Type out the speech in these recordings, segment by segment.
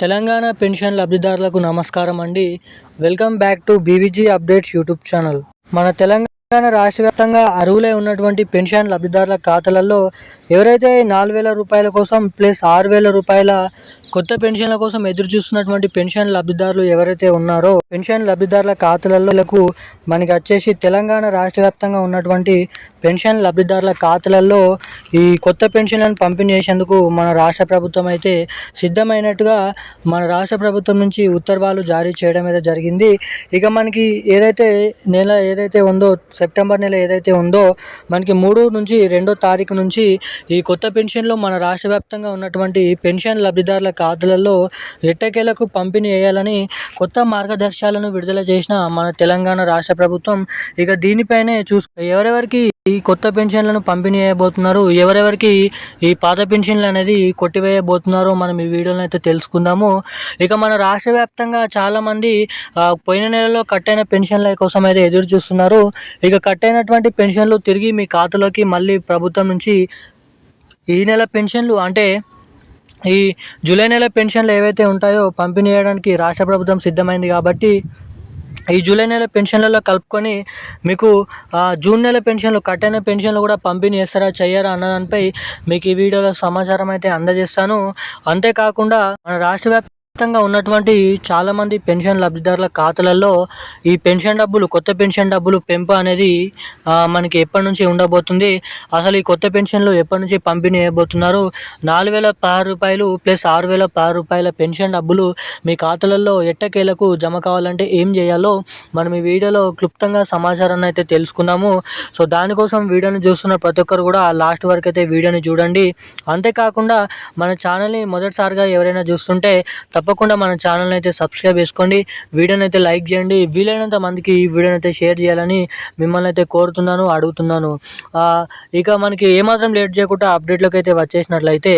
Telangana pension లబ్ధిదారులకు నమస్కారం అండి. Welcome back to BVG updates YouTube channel. మన తెలంగాణ రాష్ట్ర వ్యాప్తంగా అరువులై ఉన్నటువంటి పెన్షన్ లబ్ధిదారుల ఖాతాలలో ఎవరైతే నాలుగు వేల రూపాయల కోసం ప్లస్ ఆరు వేల రూపాయల కొత్త పెన్షన్ల కోసం ఎదురు చూస్తున్నటువంటి పెన్షన్ లబ్ధిదారులు ఎవరైతే ఉన్నారో పెన్షన్ లబ్ధిదారుల ఖాతాలకు మనకి వచ్చేసి తెలంగాణ రాష్ట్ర వ్యాప్తంగా ఉన్నటువంటి పెన్షన్ లబ్ధిదారుల ఖాతాలలో ఈ కొత్త పెన్షన్లను పంపిణీ చేసేందుకు మన రాష్ట్ర ప్రభుత్వం అయితే సిద్ధమైనట్టుగా మన రాష్ట్ర ప్రభుత్వం నుంచి ఉత్తర్వులు జారీ చేయడం అయితే జరిగింది. ఇక మనకి ఏదైతే నెల ఏదైతే ఉందో సెప్టెంబర్ నెల ఏదైతే ఉందో మనకి మూడు నుంచి రెండో తారీఖు నుంచి ఈ కొత్త పెన్షన్లో మన రాష్ట్ర వ్యాప్తంగా ఉన్నటువంటి పెన్షన్ లబ్ధిదారుల ఖాతాలలో ఎట్టకేలకు పంపిణీ చేయాలని కొత్త మార్గదర్శకాలను విడుదల చేసిన మన తెలంగాణ రాష్ట్ర ప్రభుత్వం ఇక దీనిపైనే చూసు ఎవరెవరికి ఈ కొత్త పెన్షన్లను పంపిణీ చేయబోతున్నారు ఎవరెవరికి ఈ పాత పెన్షన్లు అనేది కొట్టివేయబోతున్నారో మనం ఈ వీడియోలో అయితే తెలుసుకుందాము. ఇక మన రాష్ట్ర వ్యాప్తంగా చాలామంది పోయిన నెలలో కట్టైన పెన్షన్ల కోసం అయితే ఎదురు చూస్తున్నారు. ఇక కట్టైనటువంటి పెన్షన్లు తిరిగి మీ ఖాతాలోకి మళ్ళీ ప్రభుత్వం నుంచి ఈ నెల పెన్షన్లు అంటే ఈ జూలై నెల పెన్షన్లు ఏవైతే ఉంటాయో పంపిణీ చేయడానికి రాష్ట్ర ప్రభుత్వం సిద్ధమైంది కాబట్టి ఈ జూలై నెల పెన్షన్లలో కలుపుకొని మీకు జూన్ నెల పెన్షన్లు కట్టైన పెన్షన్లు కూడా పంపిణీ చేస్తారా చేయరా అన్న దానిపై మీకు ఈ వీడియోలో సమాచారం అయితే అందజేస్తాను. అంతేకాకుండా మన రాష్ట్ర వ్యాప్తంగా ఉన్నటువంటి చాలామంది పెన్షన్ లబ్ధిదారుల ఖాతాలలో ఈ పెన్షన్ డబ్బులు కొత్త పెన్షన్ డబ్బులు పెంపు అనేది మనకి ఎప్పటి నుంచి ఉండబోతుంది? అసలు ఈ కొత్త పెన్షన్లు ఎప్పటి నుంచి పంపిణీ చేయబోతున్నారు? నాలుగు వేల పది రూపాయలు ప్లస్ ఆరు వేల పది రూపాయల పెన్షన్ డబ్బులు మీ ఖాతాలలో ఎట్టకేలకు జమ కావాలంటే ఏం చేయాలో మనం ఈ వీడియోలో క్లుప్తంగా సమాచారాన్ని అయితే తెలుసుకున్నాము సో దానికోసం వీడియోని చూస్తున్న ప్రతి ఒక్కరు కూడా లాస్ట్ వరకు అయితే వీడియోని చూడండి. అంతేకాకుండా మన ఛానల్ని మొదటిసారిగా ఎవరైనా చూస్తుంటే తప్ప తప్పకుండా మన ఛానల్ని అయితే సబ్స్క్రైబ్ చేసుకోండి. వీడియోని అయితే లైక్ చేయండి. వీలైనంత మందికి ఈ వీడియోని అయితే షేర్ చేయాలని మిమ్మల్ని అయితే కోరుతున్నాను అడుగుతున్నాను. ఇక మనకి ఏమాత్రం లేట్ చేయకుండా అప్డేట్లోకి అయితే వచ్చేసినట్లయితే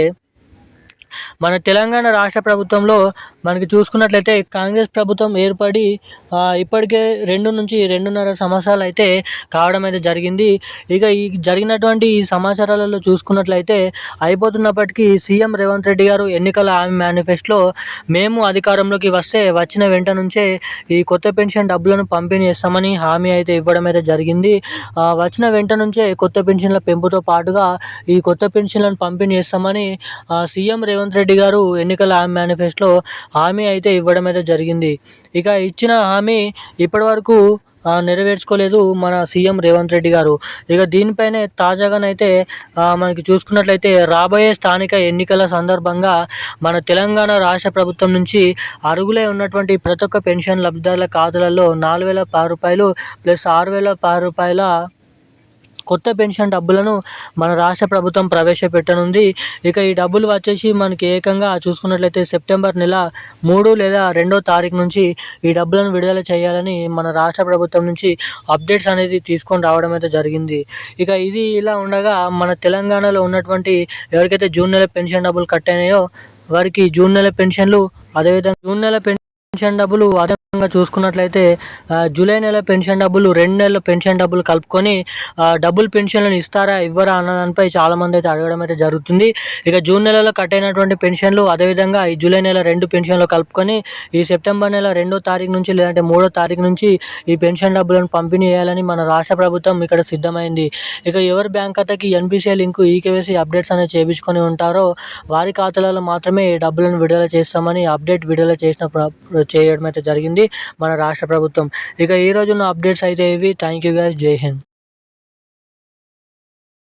మన తెలంగాణ రాష్ట్ర ప్రభుత్వంలో మనకి చూసుకున్నట్లయితే కాంగ్రెస్ ప్రభుత్వం ఏర్పడి ఇప్పటికే రెండు నుంచి రెండున్నర సంవత్సరాలు అయితే కావడం అయితే జరిగింది. ఇక ఈ జరిగినటువంటి ఈ సమాచారాలలో చూసుకున్నట్లయితే అయిపోతున్నప్పటికీ సీఎం రేవంత్ రెడ్డి గారు ఎన్నికల హామీ మేనిఫెస్టోలో మేము అధికారంలోకి వస్తే వచ్చిన వెంట నుంచే ఈ కొత్త పెన్షన్ డబ్బులను పంపిణీ చేస్తామని హామీ అయితే ఇవ్వడం అయితే జరిగింది. వచ్చిన వెంట నుంచే కొత్త పెన్షన్ల పెంపుతో పాటుగా ఈ కొత్త పెన్షన్లను పంపిణీ చేస్తామని సీఎం రేవంత్ రేవంత్ రెడ్డి గారు ఎన్నికల మేనిఫెస్టోలో హామీ అయితే ఇవ్వడం అయితే జరిగింది. ఇక ఇచ్చిన హామీ ఇప్పటివరకు నెరవేర్చుకోలేదు మన సీఎం రేవంత్ రెడ్డి గారు. ఇక దీనిపైనే తాజాగానైతే మనకి చూసుకున్నట్లయితే రాబోయే స్థానిక ఎన్నికల సందర్భంగా మన తెలంగాణ రాష్ట్ర ప్రభుత్వం నుంచి అరుగులే ఉన్నటువంటి ప్రతి ఒక్క పెన్షన్ లబ్ధిదారుల ఖాతాలలో నాలుగు వేల పది రూపాయలు ప్లస్ ఆరు వేల పది రూపాయల కొత్త పెన్షన్ డబ్బులను మన రాష్ట్ర ప్రభుత్వం ప్రవేశపెట్టనుంది. ఇక ఈ డబ్బులు వచ్చేసి మనకి ఏకంగా చూసుకున్నట్లయితే సెప్టెంబర్ నెల మూడు లేదా రెండో తారీఖు నుంచి ఈ డబ్బులను విడుదల చేయాలని మన రాష్ట్ర ప్రభుత్వం నుంచి అప్డేట్స్ అనేది తీసుకొని రావడం అయితే జరిగింది. ఇక ఇది ఇలా ఉండగా మన తెలంగాణలో ఉన్నటువంటి ఎవరికైతే జూన్ నెల పెన్షన్ డబ్బులు కట్ అయినాయో వారికి జూన్ నెల పెన్షన్లు అదేవిధంగా జూన్ నెల పెన్షన్ డబ్బులు అదే చూసుకున్నట్లయితే జూలై నెల పెన్షన్ డబ్బులు రెండు నెలల పెన్షన్ డబ్బులు కలుపుకొని డబుల్ పెన్షన్లను ఇస్తారా ఇవ్వరా అన్న దానిపై చాలామంది అయితే అడగడం అయితే జరుగుతుంది. ఇక జూన్ నెలలో కట్ అయినటువంటి పెన్షన్లు అదేవిధంగా ఈ జూలై నెల రెండు పెన్షన్లు కలుపుకొని ఈ సెప్టెంబర్ నెల రెండో తారీఖు నుంచి లేదంటే మూడో తారీఖు నుంచి ఈ పెన్షన్ డబ్బులను పంపిణీ చేయాలని మన రాష్ట్ర ప్రభుత్వం ఇక్కడ సిద్ధమైంది. ఇక ఎవరి బ్యాంక్ ఖాతాకి ఎన్పిసిఐ లింక్ ఈకేవైసీ అప్డేట్స్ అనేది చేయించుకొని ఉంటారో వారి ఖాతాలలో మాత్రమే ఈ డబ్బులను విడుదల చేస్తామని అప్డేట్ విడుదల చేసిన చేయడం అయితే జరిగింది. మన రాష్ట్ర ప్రభుత్వం ఇక ఈరోజు ఉన్న అప్డేట్స్ అయితే ఇవి థ్యాంక్ యూ గాయస్ జై హింద్